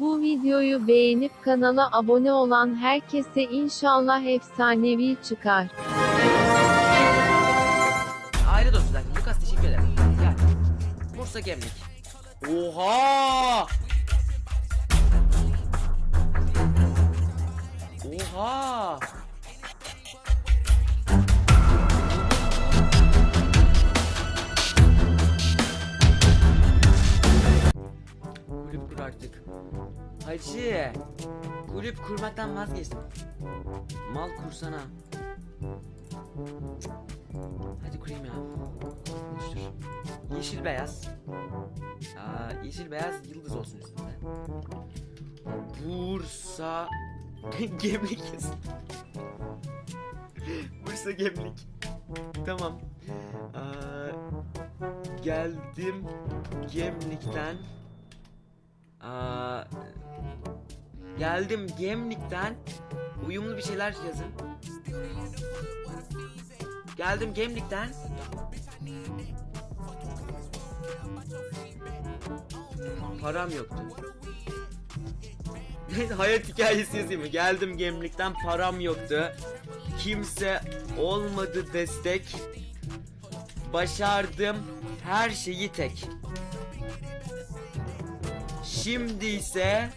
Bu videoyu beğenip kanala abone olan herkese inşallah efsanevi çıkar. Aile dostu zaten. Lukas teşekkür ederim. Gel. Bursa Gemlik. Oha! Oha! Artık. Hacı. Kulüp kurmaktan vazgeçtim. Mal kursana. Hadi kurayım ya. Konuştur. Yeşil beyaz. Aa, yeşil beyaz yıldız olsun üstünde. Bursa Gemlik. Bursa Gemlik. Tamam. Aa, geldim Gemlik'ten. Geldim Gemlik'ten. Uyumlu bir şeyler yazın. Geldim Gemlik'ten. Param yoktu. Hayat hikayesi yazayım mı? Geldim Gemlik'ten param yoktu. Kimse olmadı destek. Başardım her şeyi tek. Şimdi ise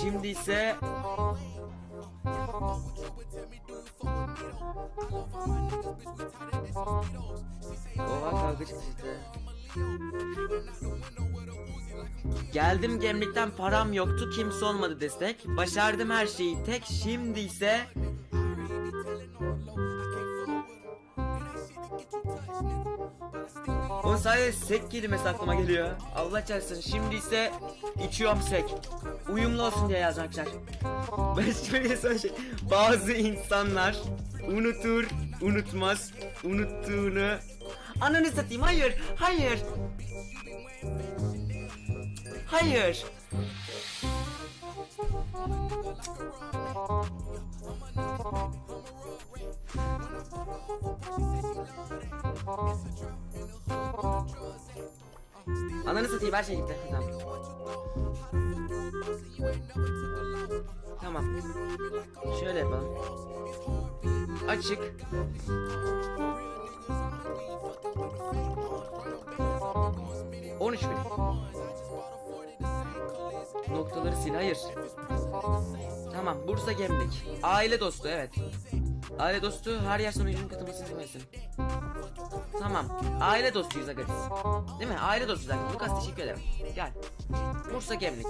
Şimdi ise Oha kavga çıktı. Geldim gemlikten param yoktu kimse olmadı destek Başardım her şeyi tek şimdi ise O sadece sek kelimesi aklıma geliyor. Allah çarpsın şimdi ise içiyorum sek. Uyumlu olsun diye yazdım arkadaşlar. Ben şey Bazı insanlar unutur unutmaz unuttuğunu Ananı satayım hayır hayır. Hayır Ananı satayım her şey gitti. Tamam. Tamam. Şöyle yapalım. Açık. On üç bin. Noktaları sil hayır. Tamam Bursa Gemlik. Aile dostu evet. Aile dostu her yaştan oyuncunun katılmasını izlemesin Tamam. Aile dostuyuz aga biz Değil mi? Aile dostu zaten Lukas teşekkür ederim. Gel. Bursa Gemlik.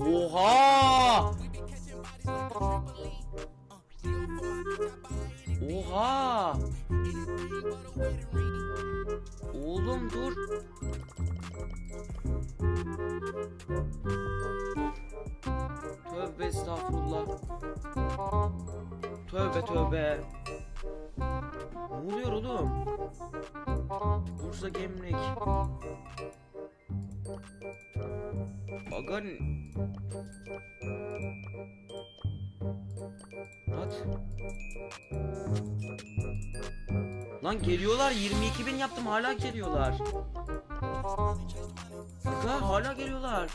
Oha! Oha! Oğlum dur. Tövbe estağfurullah. Tövbe tövbe. Ne oluyor oğlum Bursa Gemlik. Aga At. Lan geliyorlar 22 bin yaptım hala geliyorlar. Aga hala geliyorlar.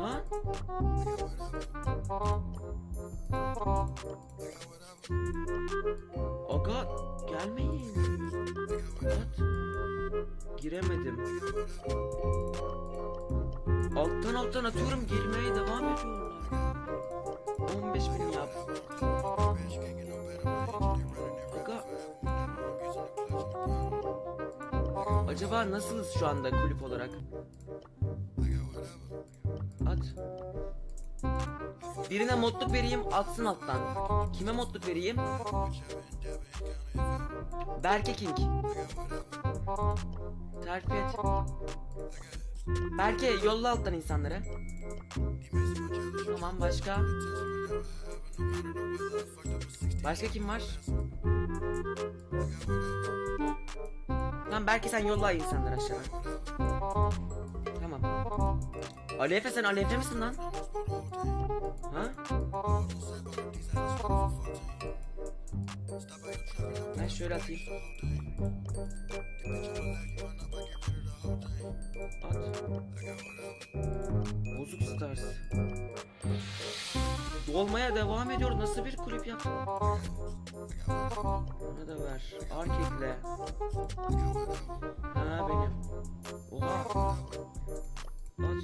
Lan Aga gelmeyin Giremedim Alttan alttan atıyorum girmeye devam ediyorlar 15 bin yap Aga Acaba nasılız şu anda kulüp olarak? At. Birine modluk vereyim atsın alttan. Kime modluk vereyim? Berke King. Terfi et. Berke yolla alttan insanları. Tamam başka. Başka kim var? Tamam belki sen yolla insanları aşağıdan. Tamam. Ali Efe sen Ali Efe misin lan? Ha? Ben şöyle atayım. At. Bozuk Stars. Dolmaya devam ediyor. Nasıl bir kulüp yaptı? Bana da ver. Arkekle. Ha benim. Oha. At.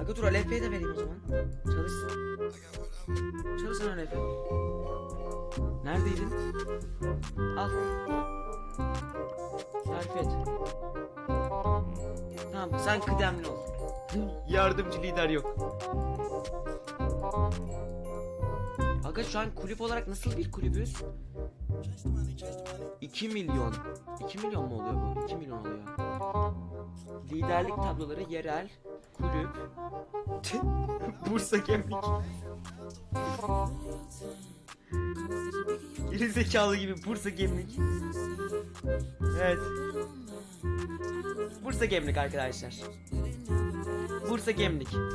Aga dur Alefe'ye de vereyim o zaman. Çalışsın. Çalışsın Alefe. Neredeydin? Al. Et. Tamam sen kıdemli ol. Yardımcı lider yok. Aga şu an kulüp olarak nasıl bir kulübüz? 2 milyon. 2 milyon mu oluyor bu? 2 milyon oluyor. Liderlik tabloları yerel kulüp Bursa Gemlik. Geri zekalı gibi Bursa Gemlik. Evet. Bursa Gemlik arkadaşlar. Bursa Gemlik. Hı.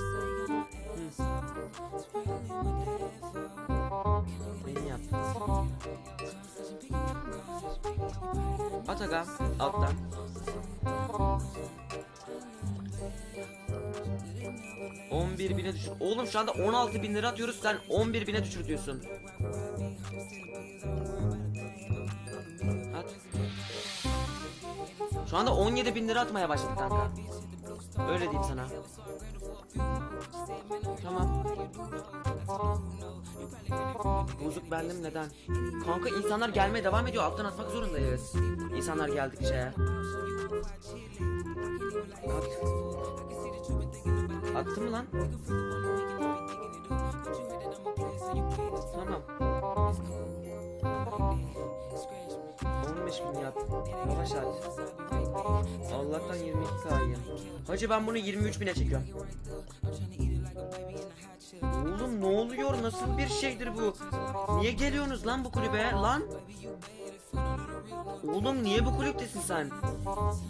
Beni yap. At aga alttan. On bir bine düşür. Oğlum şu anda 16 bin lira atıyoruz sen 11 bine düşür diyorsun. At. Şu anda 17 bin lira atmaya başladık kanka. Öyle diyeyim sana. Tamam. Bozuk bendim neden? Kanka insanlar gelmeye devam ediyor. Alttan atmak zorundayız. İnsanlar geldikçe. At. Attın mı lan? 15 bin yap. Yavaş at. Allah'tan 22 kayı. Hacı ben bunu 23 bine çekiyorum. Oğlum ne oluyor? Nasıl bir şeydir bu? Niye geliyorsunuz lan bu kulübe lan? Oğlum niye bu kulüptesin sen?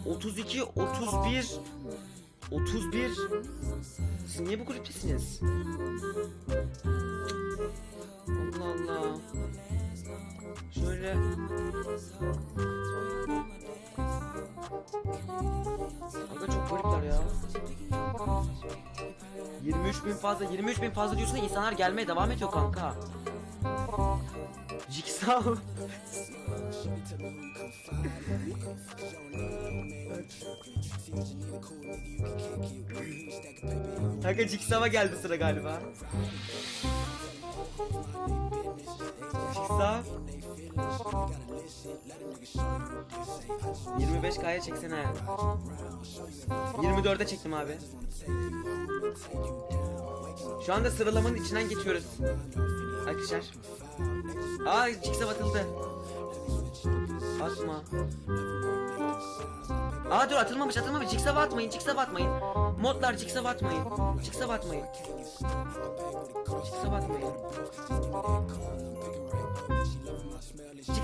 32, 31, 31. Siz niye bu kulüptesiniz? Allah Allah. Şöyle Aga çok garipler ya. 23 bin fazla 23 bin fazla diyorsun da insanlar gelmeye devam ediyor kanka. Jigsaw. Kanka Jigsaw'a geldi sıra galiba. Jigsaw. 25k'ya çeksene. 24'e çektim abi. Şu anda sıralamanın içinden geçiyoruz. Arkadaşlar. Aa Jigsaw atıldı. Atma. Aa dur atılmamış atılmamış. Jigsaw atmayın. Jigsaw atmayın. Modlar Jigsaw atmayın. Jigsaw atmayın. Jigsaw atmayın.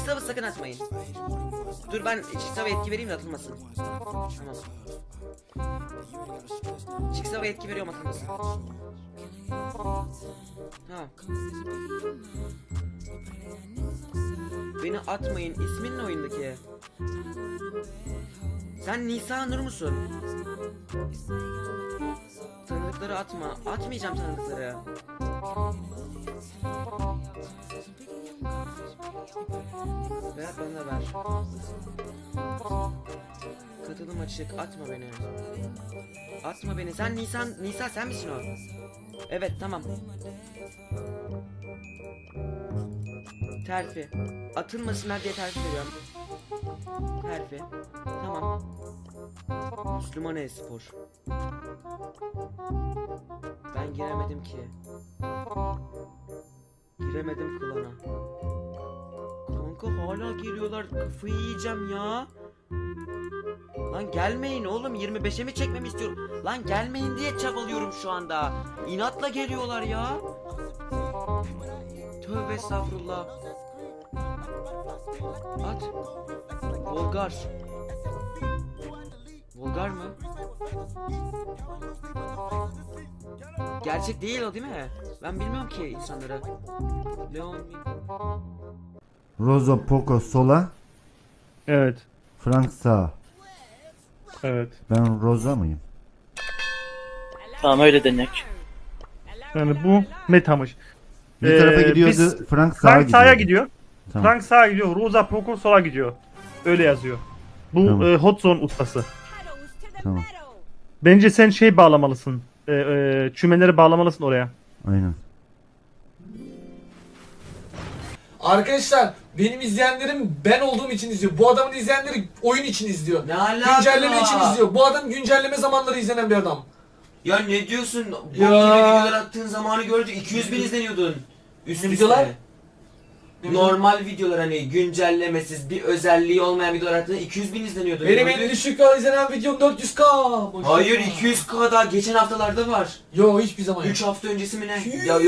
Jigsaw'ı sakın atmayın. Dur ben Jigsaw'a etki vereyim de atılmasın. Tamam. Jigsaw'a etki veriyorum atılmasın. Tamam. Beni atmayın. İsmin ne oyundaki? Sen Nisa Nur musun? Tanıdıkları atma. Atmayacağım tanıdıkları. Ver bana ver. Katılım açık. Atma beni. Atma beni. Sen Nisan, Nisa sen misin o? Evet tamam. Terfi. Atılmasınlar diye terfi veriyorum. Terfi. Tamam. Müslüman e-spor. Ben giremedim ki. Giremedim klana. Kanka hala geliyorlar. Kafayı yiyeceğim ya. Lan gelmeyin oğlum 25'e mi çekmemi istiyorum? Lan gelmeyin diye çabalıyorum şu anda. İnatla geliyorlar ya. Tövbe estağfurullah. At. Volgar. Volgar mı? Gerçek değil o değil mi? Ben bilmiyorum ki insanları. Leon Rozo Poco sola, Evet. Frank sağ. Evet. Ben Roza mıyım? Tamam öyle denek. Yani bu metamış. Bir Ee, tarafa gidiyordu. biz- Frank sağa Frank sağa gidiyor. Tamam. Frank sağa gidiyor. Rosa Poker sola gidiyor. Öyle yazıyor. Bu Tamam. e, hot zone ustası. Tamam. Bence sen şey bağlamalısın. E, e, çümenleri bağlamalısın oraya. Aynen. Arkadaşlar benim izleyenlerim ben olduğum için izliyor. Bu adamın izleyenleri oyun için izliyor. Ne alaka? Güncelleme için izliyor. Bu adam güncelleme zamanları izlenen bir adam. Ya ne diyorsun? Bok gibi videolar attığın zamanı gördük. 200 bin izleniyordun. Üst Ne üste. videolar? Normal videolar hani güncellemesiz bir özelliği olmayan videolar attığında 200 bin izleniyordun. Benim en Gördük. düşük izlenen videom 400k. Boş Hayır yapma. 200k daha geçen haftalarda var. Yo hiçbir zaman yok. 3 hafta öncesi mi ne? Ya